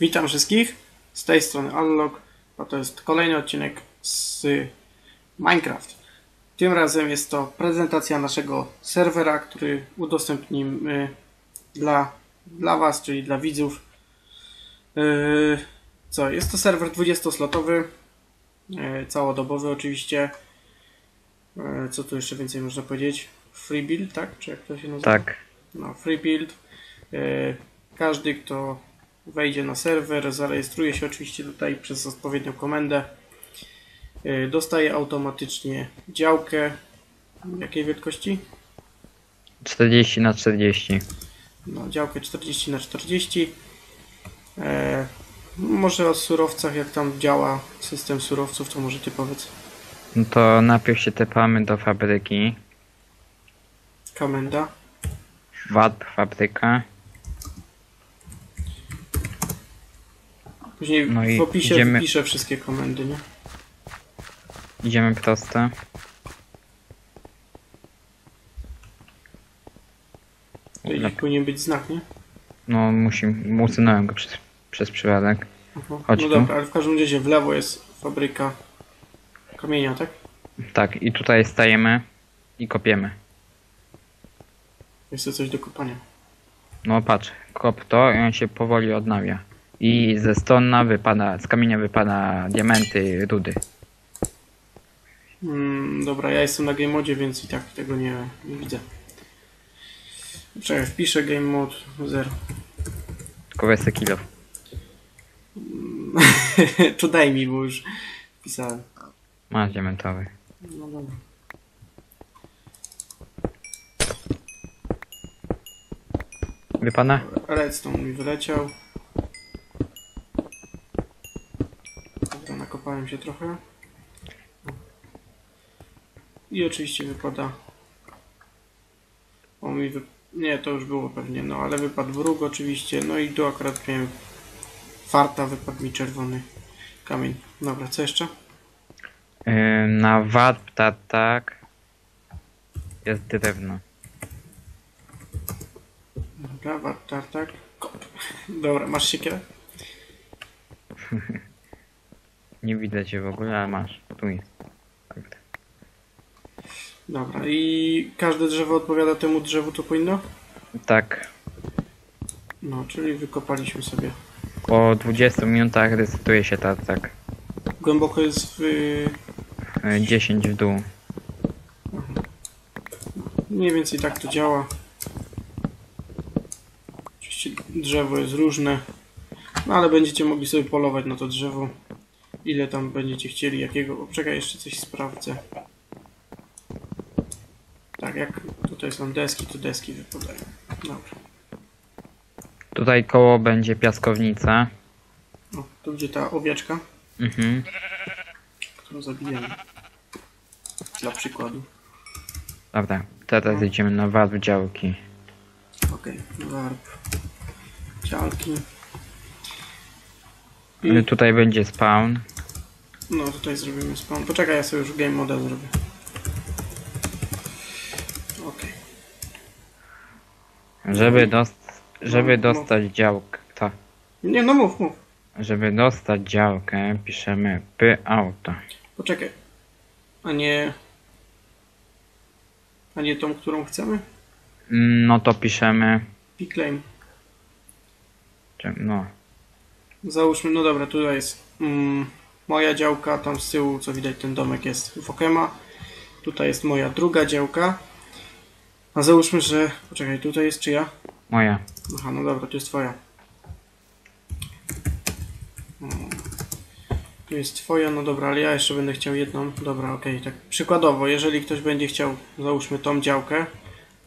Witam wszystkich, z tej strony Unlock, a to jest kolejny odcinek z Minecraft. Tym razem jest to prezentacja naszego serwera, który udostępnimy dla, dla Was, czyli dla widzów. Yy, co, jest to serwer 20-slotowy, yy, całodobowy oczywiście. Yy, co tu jeszcze więcej można powiedzieć? Free build, tak? Czy jak to się nazywa? Tak. No, free build. Każdy, kto wejdzie na serwer, zarejestruje się oczywiście tutaj przez odpowiednią komendę, yy, dostaje automatycznie działkę. Jakiej wielkości? 40 na 40. No, działkę 40 na 40 E, może o surowcach, jak tam działa system surowców, to może ty powiedz. No to najpierw się tepamy do fabryki. Komenda. Warp fabryka. Później No w opisie idziemy- wpiszę wszystkie komendy, nie? Idziemy prosto. Gdzieś powinien być znak, nie? No musi, usunąłem go przez, przez przypadek. Aha. Chodź no tu. dobra, ale w każdym razie w lewo jest fabryka kamienia, tak? Tak, i tutaj stajemy i kopiemy. Jest to coś do kopania. No patrz, kop to i on się powoli odnawia. I ze stona wypada, z kamienia wypada diamenty, rudy. Mm, dobra, ja jestem na game modzie, więc i tak tego nie, nie widzę. Czekaj, wpiszę game mode 0. Tylko weź kilo. to daj mi, bo już wpisałem. Masz diamentowy. No dobra. Wypada? Redstone mi wyleciał. Dobra, nakopałem się trochę. I oczywiście wypada. O mi wy... Nie, to już było pewnie, no ale wypadł wróg oczywiście. No i tu akurat miałem farta, wypadł mi czerwony kamień. Dobra, co jeszcze? Yy, na warp tak jest drewno. Dobra, warp tartak. Kop. Dobra, masz siekierę? Nie widać cię w ogóle, ale masz. Tu jest. Kurde. Dobra, i każde drzewo odpowiada temu drzewu, co powinno? Tak, No, czyli wykopaliśmy sobie. po 20 minutach resetuje się tartak. Głęboko jest w... Yy, 10 w dół. Mniej więcej tak to działa. Oczywiście drzewo jest różne, no ale będziecie mogli sobie polować na to drzewo. Ile tam będziecie chcieli, jakiego... O, czekaj, jeszcze coś sprawdzę. Tak, jak tutaj są deski, to deski wypadają. Dobra. Tutaj koło będzie piaskownica. O, tu gdzie ta owieczka, Mhm. którą zabijemy. Dla przykładu. Dobra, teraz idziemy na warp działki. Okej, warp. Cialki. Yy, Tutaj będzie spawn. No tutaj zrobimy spawn. Poczekaj, ja sobie już game model zrobię. Okej. Żeby, dost żeby No, no. dostać działkę. To. Nie, no mów, mów. Żeby dostać działkę, piszemy p auto. Poczekaj. A nie... A nie tą, którą chcemy? No to piszemy. P-claim. czy- No. Załóżmy, no dobra, tutaj jest mm, moja działka, tam z tyłu, co widać, ten domek jest Fokema. Tutaj jest moja druga działka. A załóżmy, że... Poczekaj, tutaj jest czyja? Moja. Aha, no dobra, to jest twoja. Tu jest twoja, no dobra, ale ja jeszcze będę chciał jedną. Dobra, okej, tak przykładowo, jeżeli ktoś będzie chciał, załóżmy tą działkę,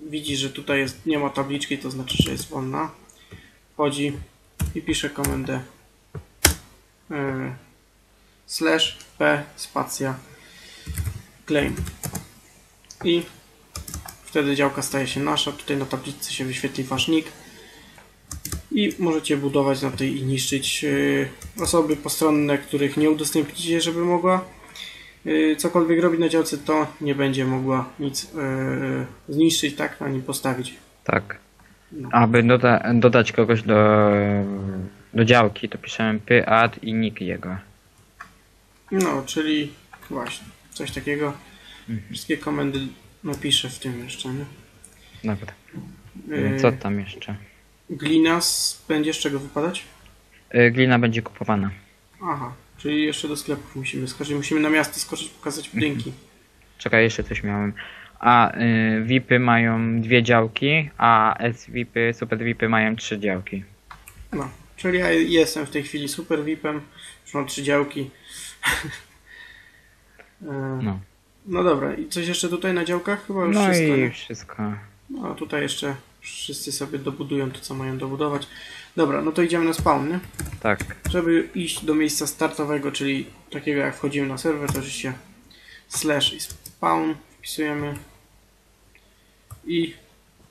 widzi, że tutaj jest, nie ma tabliczki, to znaczy, że jest wolna. Wchodzi i pisze komendę yy, slash p spacja claim i wtedy działka staje się nasza. Tutaj na tablicy się wyświetli wasz nick i możecie budować na tej i niszczyć yy, osoby postronne, których nie udostępnicie, żeby mogła yy, cokolwiek robić na działce, to nie będzie mogła nic yy, zniszczyć, tak, ani postawić. Tak. No. Aby doda dodać kogoś do do działki to piszemy py, ad i nick jego. No, czyli właśnie, coś takiego. Mhm. Wszystkie komendy napiszę w tym jeszcze, nie? Dobra. Yy, Co tam jeszcze? Glina będzie z czego wypadać? Y, Glina będzie kupowana. Aha, czyli jeszcze do sklepów musimy skoczyć. Musimy na miasto skoczyć, pokazać budynki. Czekaj, jeszcze coś miałem. A y, VIPy mają dwie działki, a S-VIPy, Super VIPy mają trzy działki. No, czyli ja jestem w tej chwili super VIP-em. Już mam trzy działki. E, No, no dobra, i coś jeszcze tutaj na działkach? Chyba już no wszystko, i nie? wszystko. No, tutaj jeszcze wszyscy sobie dobudują to, co mają dobudować. Dobra, no to idziemy na spawn, nie? Tak. Żeby iść do miejsca startowego, czyli takiego jak wchodzimy na serwer, to oczywiście slash i spawn wpisujemy. I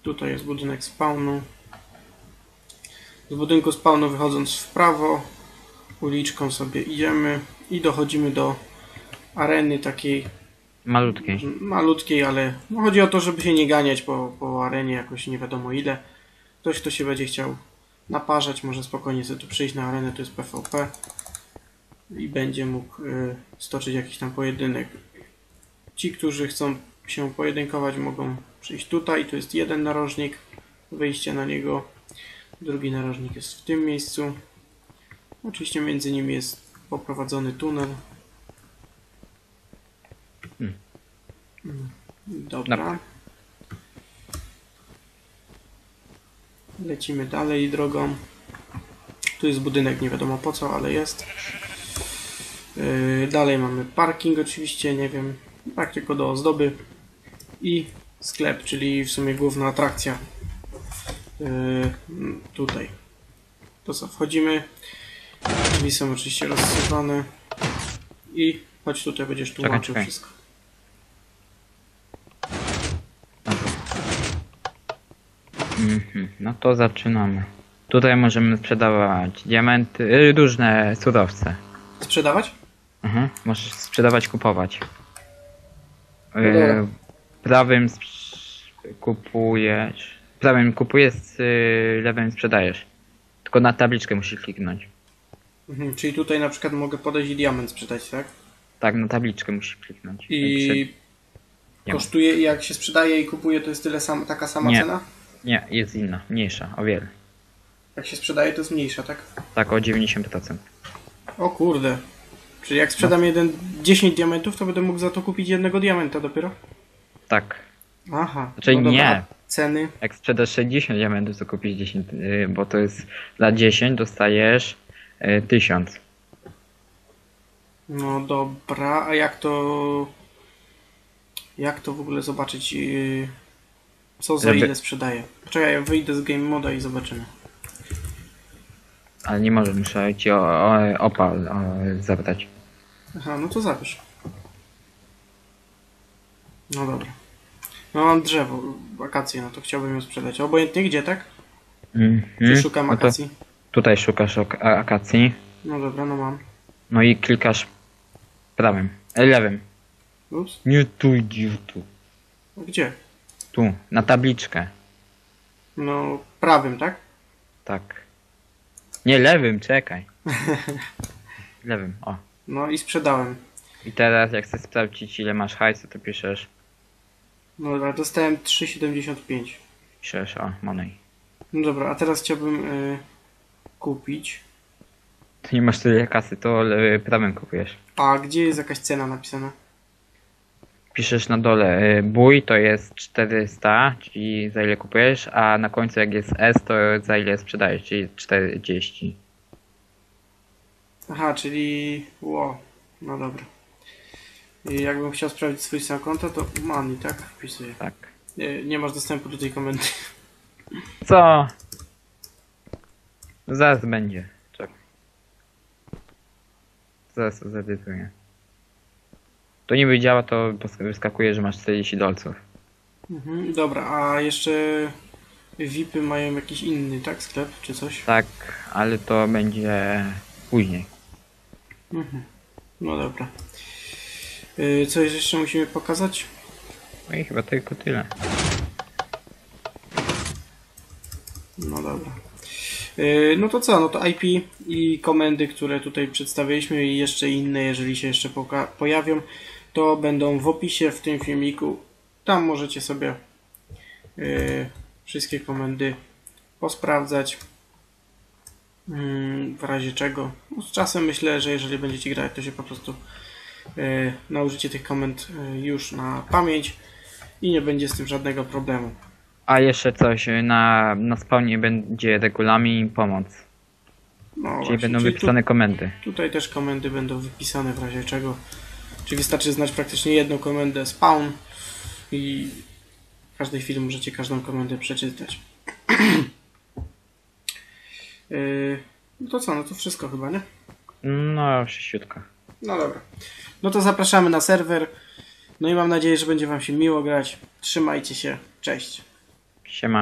tutaj jest budynek spawnu. Z budynku spawnu wychodząc w prawo, uliczką sobie idziemy i dochodzimy do areny takiej Malutkiej. malutkiej, ale no chodzi o to, żeby się nie ganiać po, po arenie jakoś nie wiadomo ile. Ktoś, kto się będzie chciał naparzać, może spokojnie sobie tu przyjść na arenę, to jest PvP i będzie mógł y, stoczyć jakiś tam pojedynek. Ci, którzy chcą się pojedynkować, mogą przyjść tutaj. Tu jest jeden narożnik, wyjście na niego. Drugi narożnik jest w tym miejscu. Oczywiście między nimi jest poprowadzony tunel. Hmm. Mm, Dobra. Dobra. Lecimy dalej drogą. Tu jest budynek, nie wiadomo po co, ale jest. Yy, dalej mamy parking oczywiście, nie wiem, tak tylko do ozdoby. I sklep, czyli w sumie główna atrakcja. Yy, tutaj. To co, wchodzimy. Drzwi są oczywiście rozsypane. I chodź tutaj, będziesz tłumaczył czekaj. wszystko. Mhm. No to zaczynamy. Tutaj możemy sprzedawać diamenty, y, różne surowce. Sprzedawać? Mhm. Możesz sprzedawać, kupować. No dobra. Y, prawym kupujesz. Prawym kupujesz, y, lewym sprzedajesz. Tylko na tabliczkę musisz kliknąć. Mhm, czyli tutaj na przykład mogę podejść i diament sprzedać, tak? Tak, na tabliczkę musisz kliknąć. I ma. kosztuje, i jak się sprzedaje i kupuje, to jest tyle sam, taka sama Nie. cena? Nie, jest inna, mniejsza, o wiele. Jak się sprzedaje, to jest mniejsza, tak? Tak, o 90%. O kurde. Czyli jak sprzedam jeden 10 diamentów, to będę mógł za to kupić jednego diamenta dopiero? Tak. Aha. Znaczy dobra, nie. Ceny? Jak sprzedasz 60 diamentów, to kupisz 10, y, bo to jest dla 10 dostajesz 1000. No dobra, a jak to... Jak to w ogóle zobaczyć, yy, co za Żeby- ile sprzedaje? Poczekaj, ja wyjdę z game moda i zobaczymy. Ale nie może, muszę ci o, o, opal o, zabrać. Aha, no to zabierz. No dobra. No mam drzewo, akację, no to chciałbym ją sprzedać. Obojętnie gdzie, tak? Mhm. Czy szukam No to? Tutaj szukasz ok- a- akacji, No dobra, no mam. no i klikasz prawym, e, lewym. Ups. Nie tu, idziesz tu. A Gdzie? Tu, na tabliczkę. No prawym, tak? Tak. Nie, lewym, czekaj. lewym, o. No i sprzedałem. I teraz jak chcesz sprawdzić ile masz hajsu, to piszesz, No dobra, dostałem 3,75. piszesz o, money. No dobra, a teraz chciałbym y, kupić. To nie masz tyle kasy, to le- prawym kupujesz. A gdzie jest jakaś cena napisana? Piszesz na dole, y, bój to jest 400, czyli za ile kupujesz, a na końcu jak jest S, to za ile sprzedajesz, czyli 40. Aha, czyli. Ło, no dobra. I jakbym chciał sprawdzić swój stan konta, to money, tak? Wpisuję. Tak. Nie, nie masz dostępu do tej komendy. Co? Zaraz będzie. Czekaj. Zaraz to zedytuję. To niby działa, to wyskakuje, że masz 40 dolców. Mhm, dobra, a jeszcze VIPy mają jakiś inny, tak? Sklep czy coś? Tak, ale to będzie później. Mhm. No dobra. Y, coś jeszcze musimy pokazać? No i chyba tylko tyle. No dobra. Yy, No to co, no to IP i komendy, które tutaj przedstawiliśmy i jeszcze inne, jeżeli się jeszcze pojawią, to będą w opisie w tym filmiku. Tam możecie sobie yy, wszystkie komendy posprawdzać. Mm, W razie czego. No, z czasem myślę, że jeżeli będziecie grać, to się po prostu yy, tych komend yy, już na pamięć i nie będzie z tym żadnego problemu. A jeszcze coś, y, na, na spawnie będzie regulamin pomoc. No, Czyli właśnie, będą czyli tu- wypisane komendy. Tutaj też komendy będą wypisane w razie czego. Czyli wystarczy znać praktycznie jedną komendę spawn i w każdej chwili możecie każdą komendę przeczytać. Yy, no to co, no to wszystko chyba, nie? No, sześciutka. No dobra. No to zapraszamy na serwer. No i mam nadzieję, że będzie Wam się miło grać. Trzymajcie się. Cześć. Siema.